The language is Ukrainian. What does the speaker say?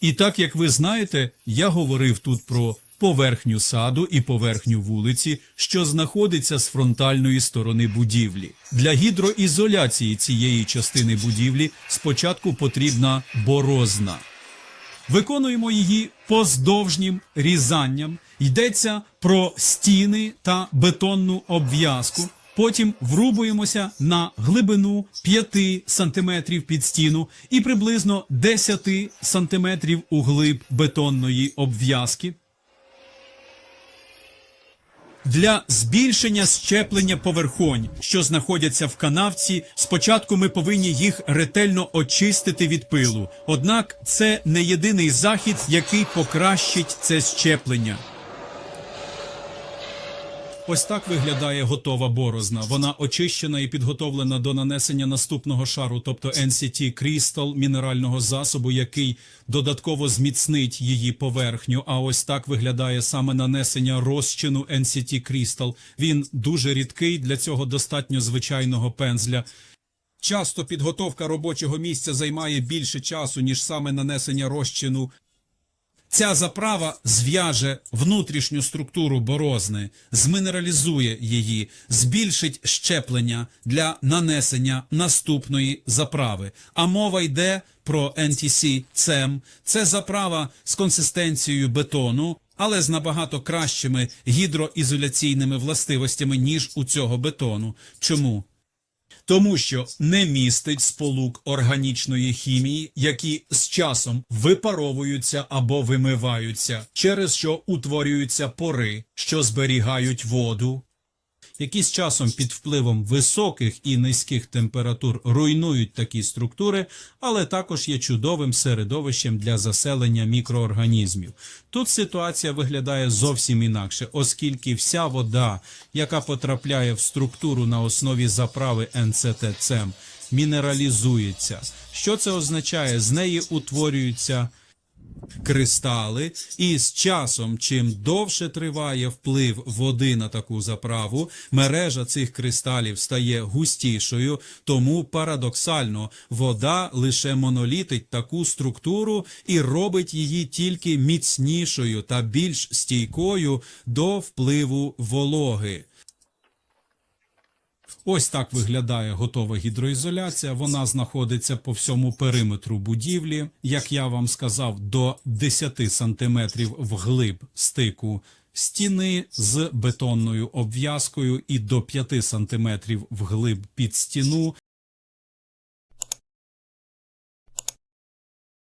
І так як ви знаєте, я говорив тут про поверхню саду і поверхню вулиці, що знаходиться з фронтальної сторони будівлі. Для гідроізоляції цієї частини будівлі спочатку потрібна борозна. Виконуємо її поздовжнім різанням. Йдеться про стіни та бетонну обв'язку. Потім врубуємося на глибину 5 см під стіну і приблизно 10 см у глиб бетонної обв'язки. Для збільшення щеплення поверхонь, що знаходяться в канавці, спочатку ми повинні їх ретельно очистити від пилу. Однак це не єдиний захід, який покращить це щеплення. Ось так виглядає готова борозна. Вона очищена і підготовлена до нанесення наступного шару, тобто NCT Crystal мінерального засобу, який додатково зміцнить її поверхню. А ось так виглядає саме нанесення розчину NCT Crystal. Він дуже рідкий, для цього достатньо звичайного пензля. Часто підготовка робочого місця займає більше часу, ніж саме нанесення розчину Ця заправа зв'яже внутрішню структуру борозни, змінералізує її, збільшить щеплення для нанесення наступної заправи. А мова йде про NTC CEM. Це заправа з консистенцією бетону, але з набагато кращими гідроізоляційними властивостями, ніж у цього бетону. Чому? Тому що не містить сполук органічної хімії, які з часом випаровуються або вимиваються, через що утворюються пори, що зберігають воду, які з часом під впливом високих і низьких температур руйнують такі структури, але також є чудовим середовищем для заселення мікроорганізмів. Тут ситуація виглядає зовсім інакше, оскільки вся вода, яка потрапляє в структуру на основі заправи НЦТЦМ, мінералізується. Що це означає? З неї утворюються кристали, і з часом, чим довше триває вплив води на таку заправу, мережа цих кристалів стає густішою, тому парадоксально вода лише монолітить таку структуру і робить її тільки міцнішою та більш стійкою до впливу вологи. Ось так виглядає готова гідроізоляція. Вона знаходиться по всьому периметру будівлі, як я вам сказав, до 10 сантиметрів вглиб стику стіни з бетонною обв'язкою і до 5 сантиметрів вглиб під стіну